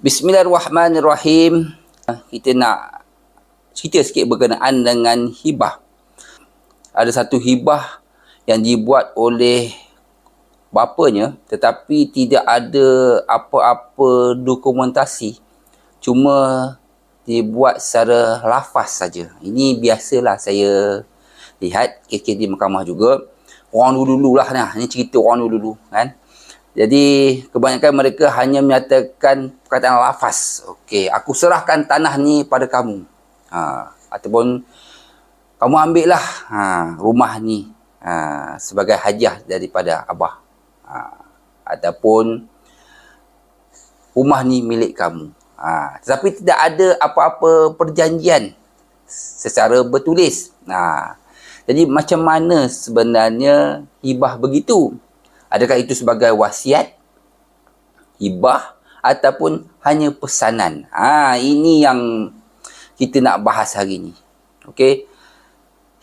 Bismillahirrahmanirrahim. Kita nak cerita sikit berkenaan dengan hibah. Ada satu hibah yang dibuat oleh bapanya tetapi tidak ada apa-apa dokumentasi. Cuma dibuat secara lafaz saja. Ini biasalah saya lihat kes-kes di mahkamah juga. Orang dulu-dulu lah nah. Ini cerita orang dulu-dulu kan. Jadi kebanyakan mereka hanya menyatakan perkataan lafaz. Okey, aku serahkan tanah ni pada kamu. Ha, ataupun kamu ambil lah ha, rumah ni ha, sebagai hadiah daripada abah. Ha, ataupun rumah ni milik kamu. Ha, tetapi tidak ada apa-apa perjanjian secara bertulis. Ha, jadi macam mana sebenarnya hibah begitu? Adakah itu sebagai wasiat, hibah ataupun hanya pesanan? Ha, ini yang kita nak bahas hari ini. Okey.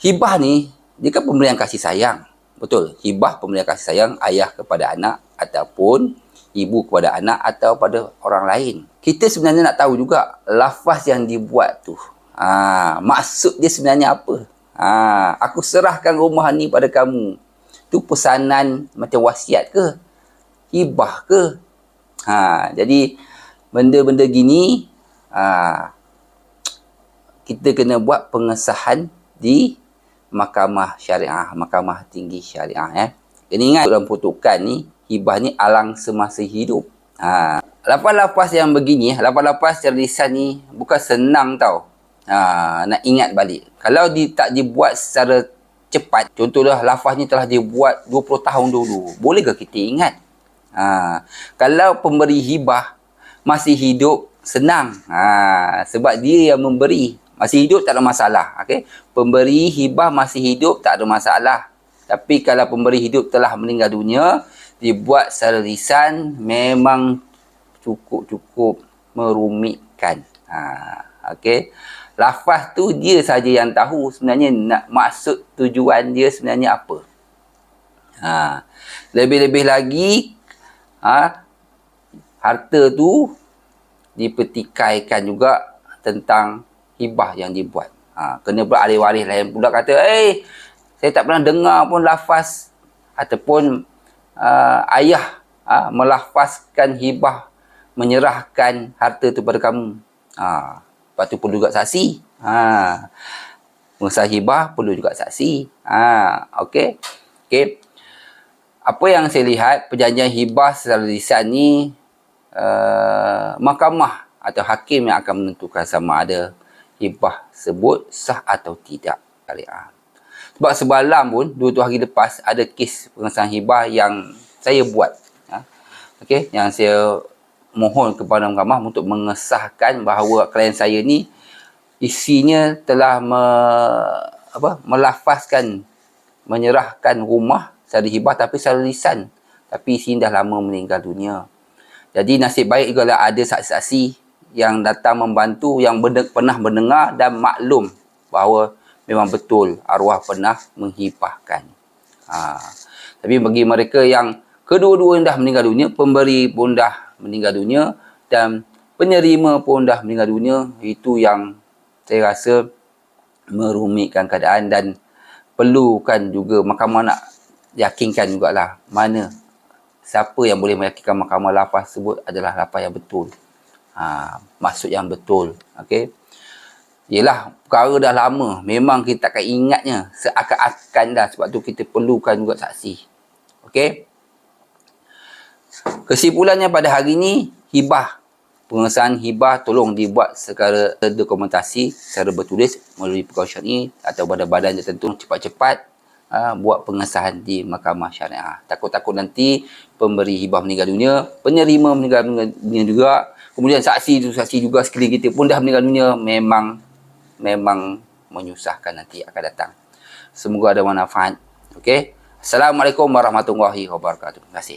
Hibah ni dia kan pemberian kasih sayang. Betul. Hibah pemberian kasih sayang ayah kepada anak ataupun ibu kepada anak atau pada orang lain. Kita sebenarnya nak tahu juga lafaz yang dibuat tu. Ha, maksud dia sebenarnya apa? Ha, aku serahkan rumah ni pada kamu tu pesanan macam wasiat ke hibah ke ha jadi benda-benda gini ha kita kena buat pengesahan di mahkamah syariah mahkamah tinggi syariah ya kena ingat dalam peruntukan ni hibah ni alang semasa hidup ha lapas-lapas yang begini lapas-lapas secara ni bukan senang tau ha nak ingat balik kalau di, tak dibuat secara cepat. Contohlah lafaz ni telah dibuat 20 tahun dulu. Boleh ke kita ingat? Ha, kalau pemberi hibah masih hidup, senang. Ha, sebab dia yang memberi. Masih hidup tak ada masalah. Okay? Pemberi hibah masih hidup tak ada masalah. Tapi kalau pemberi hidup telah meninggal dunia, dibuat secara lisan memang cukup-cukup merumitkan. Ha, okay? lafaz tu dia saja yang tahu sebenarnya nak maksud tujuan dia sebenarnya apa. Ha. Lebih-lebih lagi ha, harta tu dipertikaikan juga tentang hibah yang dibuat. Ha, kena pula ahli waris lain pula kata, "Eh, saya tak pernah dengar pun lafaz ataupun uh, ayah uh, melafazkan hibah menyerahkan harta tu pada kamu." Ha. Lepas tu perlu juga saksi. Ha. Musahibah perlu juga saksi. Ha. Okey. Okey. Apa yang saya lihat, perjanjian hibah secara lisan ni, uh, mahkamah atau hakim yang akan menentukan sama ada hibah sebut sah atau tidak. Ha. Sebab semalam pun, dua-dua hari lepas, ada kes pengesahan hibah yang saya buat. Ha. Okey, yang saya mohon kepada mahkamah untuk mengesahkan bahawa klien saya ni isinya telah me, apa melafazkan menyerahkan rumah secara hibah tapi secara lisan. Tapi isi dah lama meninggal dunia. Jadi nasib baik juga ada saksi-saksi yang datang membantu yang pernah mendengar dan maklum bahawa memang betul arwah pernah menghibahkan. Ha. tapi bagi mereka yang kedua-dua dah meninggal dunia pemberi pun dah meninggal dunia dan penerima pun dah meninggal dunia itu yang saya rasa merumitkan keadaan dan perlukan juga mahkamah nak yakinkan jugalah mana siapa yang boleh meyakinkan mahkamah lafaz tersebut adalah lafaz yang betul ha, maksud yang betul okey Yelah, perkara dah lama. Memang kita takkan ingatnya seakan-akan dah. Sebab tu kita perlukan juga saksi. Okey? Kesimpulannya pada hari ini, hibah. Pengesahan hibah tolong dibuat secara dokumentasi, secara bertulis melalui perkawasan ini atau badan-badan tertentu cepat-cepat uh, buat pengesahan di mahkamah syariah. Takut-takut nanti pemberi hibah meninggal dunia, penerima meninggal dunia juga, kemudian saksi itu saksi juga sekali kita pun dah meninggal dunia, memang memang menyusahkan nanti akan datang. Semoga ada manfaat. Okey. Assalamualaikum warahmatullahi wabarakatuh. Terima kasih.